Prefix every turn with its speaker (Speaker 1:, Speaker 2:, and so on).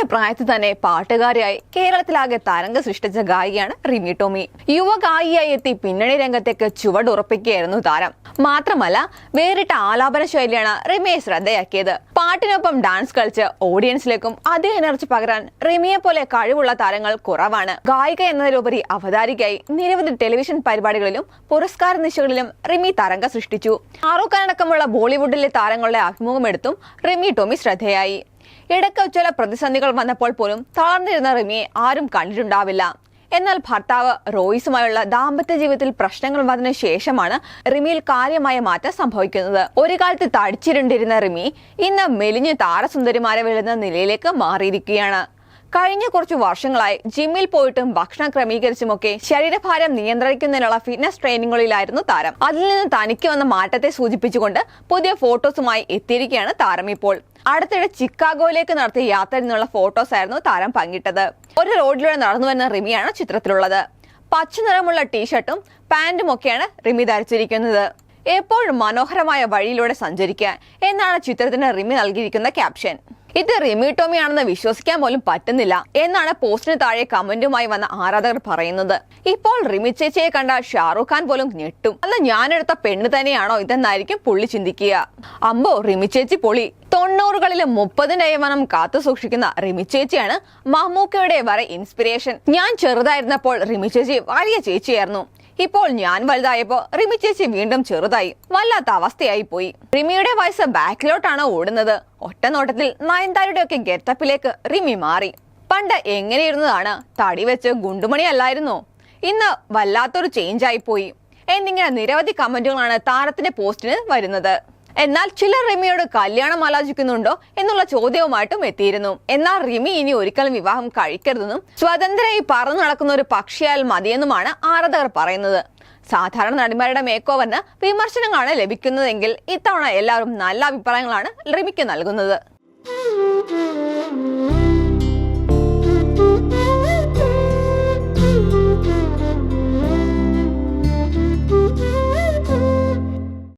Speaker 1: ചെറിയ പ്രായത്തിൽ തന്നെ പാട്ടുകാരിയായി കേരളത്തിലാകെ തരംഗ സൃഷ്ടിച്ച ഗായികയാണ് റിമി ടോമി. യുവ ഗായികയായി എത്തി പിന്നണി രംഗത്തേക്ക് ചുവടുറപ്പിക്കുകയായിരുന്നു താരം. മാത്രമല്ല വേറിട്ട ആലാപന ശൈലിയാണ് റിമിയെ ശ്രദ്ധയാക്കിയത്. പാട്ടിനൊപ്പം ഡാൻസ് കളിച്ച് ഓഡിയൻസിലേക്കും അതേ എനർജി പകരാൻ റിമിയെ പോലെ കഴിവുള്ള താരങ്ങൾ കുറവാണ്. ഗായിക എന്നതിലുപരി അവതാരികയായി നിരവധി ടെലിവിഷൻ പരിപാടികളിലും പുരസ്കാര നിശകളിലും റിമി തരംഗ സൃഷ്ടിച്ചു. ഷാറൂഖ് ബോളിവുഡിലെ താരങ്ങളുടെ അഭിമുഖമെടുത്തും റിമി ടോമി ശ്രദ്ധേയായി. ഇടയ്ക്ക് ചില പ്രതിസന്ധികൾ വന്നപ്പോൾ പോലും തളർന്നിരുന്ന റിമിയെ ആരും കണ്ടിട്ടുണ്ടാവില്ല. എന്നാൽ ഭർത്താവ് റോയിസുമായുള്ള ദാമ്പത്യ ജീവിതത്തിൽ പ്രശ്നങ്ങൾ വന്നതിന് ശേഷമാണ് റിമിയിൽ കാര്യമായ മാറ്റം സംഭവിക്കുന്നത്. ഒരു കാലത്ത് തടിച്ചിരുണ്ടിരുന്ന റിമി ഇന്ന് മെലിഞ്ഞ് താരസുന്ദരിമാരെ വിളുന്ന നിലയിലേക്ക് മാറിയിരിക്കുകയാണ്. കഴിഞ്ഞ കുറച്ച് വർഷങ്ങളായി ജിമ്മിൽ പോയിട്ടും ഭക്ഷണം ക്രമീകരിച്ചുമൊക്കെ ശരീരഭാരം നിയന്ത്രിക്കുന്നതിനുള്ള ഫിറ്റ്നസ് ട്രെയിനിങ്ങുകളിലായിരുന്നു താരം. അതിൽ നിന്ന് തനിക്ക് വന്ന മാറ്റത്തെ സൂചിപ്പിച്ചുകൊണ്ട് പുതിയ ഫോട്ടോസുമായി എത്തിയിരിക്കുകയാണ് താരം ഇപ്പോൾ. അടുത്തിടെ ചിക്കാഗോയിലേക്ക് നടത്തിയ യാത്രയിൽ നിന്നുള്ള ഫോട്ടോസ് ആയിരുന്നു താരം പങ്കിട്ടത്. ഒരു റോഡിലൂടെ നടന്നു വരുന്ന റിമിയാണ് ചിത്രത്തിലുള്ളത്. പച്ച നിറമുള്ള ടീഷർട്ടും പാന്റും ഒക്കെയാണ് റിമി ധരിച്ചിരിക്കുന്നത്. എപ്പോഴും മനോഹരമായ വഴിയിലൂടെ സഞ്ചരിക്കുക എന്നാണ് ചിത്രത്തിന് റിമി നൽകിയിരിക്കുന്ന ക്യാപ്ഷൻ. ഇത് റിമി ടോമി ആണെന്ന് വിശ്വസിക്കാൻ പോലും പറ്റുന്നില്ല എന്നാണ് പോസ്റ്റിന് താഴെ കമന്റുമായി വന്ന ആരാധകർ പറയുന്നത്. ഇപ്പോൾ റിമി ചേച്ചിയെ കണ്ട ഷാറുഖ് ഖാൻ പോലും ഞെട്ടും. അന്ന് ഞാനെടുത്ത പെണ്ണ് തന്നെയാണോ ഇതെന്നായിരിക്കും പുള്ളി ചിന്തിക്കുക. അമ്പോ റിമി ചേച്ചി പൊളി. തൊണ്ണൂറുകളിലെ മുപ്പതിന്റെ യവനം കാത്തു സൂക്ഷിക്കുന്ന റിമി ചേച്ചിയാണ് മമ്മൂക്കയുടെ വരെ ഇൻസ്പിരേഷൻ ഞാൻ ചെറുതായിരുന്നപ്പോൾ റിമി ചേച്ചി വലിയ ചേച്ചിയായിരുന്നു. ഇപ്പോൾ ഞാൻ വലുതായപ്പോ റിമി ചേച്ചി വീണ്ടും ചെറുതായി വല്ലാത്ത അവസ്ഥയായി പോയി. റിമിയുടെ വയസ്സ് ബാക്കിലോട്ടാണ് ഓടുന്നത്. ഒറ്റ നോട്ടത്തിൽ നയൻതാരയുടെ ഒക്കെ ഗെറ്റപ്പിലേക്ക് റിമി മാറി. പണ്ട് എങ്ങനെയിരുന്നതാണ്? തടി വെച്ച് ഗുണ്ടുമണി അല്ലായിരുന്നു ഇന്ന് വല്ലാത്തൊരു ചേഞ്ച് ആയി പോയി. എന്നിങ്ങനെ നിരവധി കമന്റുകളാണ് താരത്തിന്റെ പോസ്റ്റിന് വരുന്നത്. എന്നാൽ ചിലർ റിമിയോട് കല്യാണം ആലോചിക്കുന്നുണ്ടോ എന്നുള്ള ചോദ്യവുമായിട്ടും എത്തിയിരുന്നു. എന്നാൽ റിമി ഇനി ഒരിക്കലും വിവാഹം കഴിക്കരുതെന്നും സ്വതന്ത്രമായി പറന്നു നടക്കുന്ന ഒരു പക്ഷിയാൽ മതിയെന്നുമാണ് ആരാധകർ പറയുന്നത്. സാധാരണ നടിമാരുടെ മേക്ക് ഓവറിന് വിമർശനങ്ങളാണ് ലഭിക്കുന്നതെങ്കിൽ ഇത്തവണ എല്ലാവരും നല്ല അഭിപ്രായങ്ങളാണ് റിമിക്ക് നൽകുന്നത്.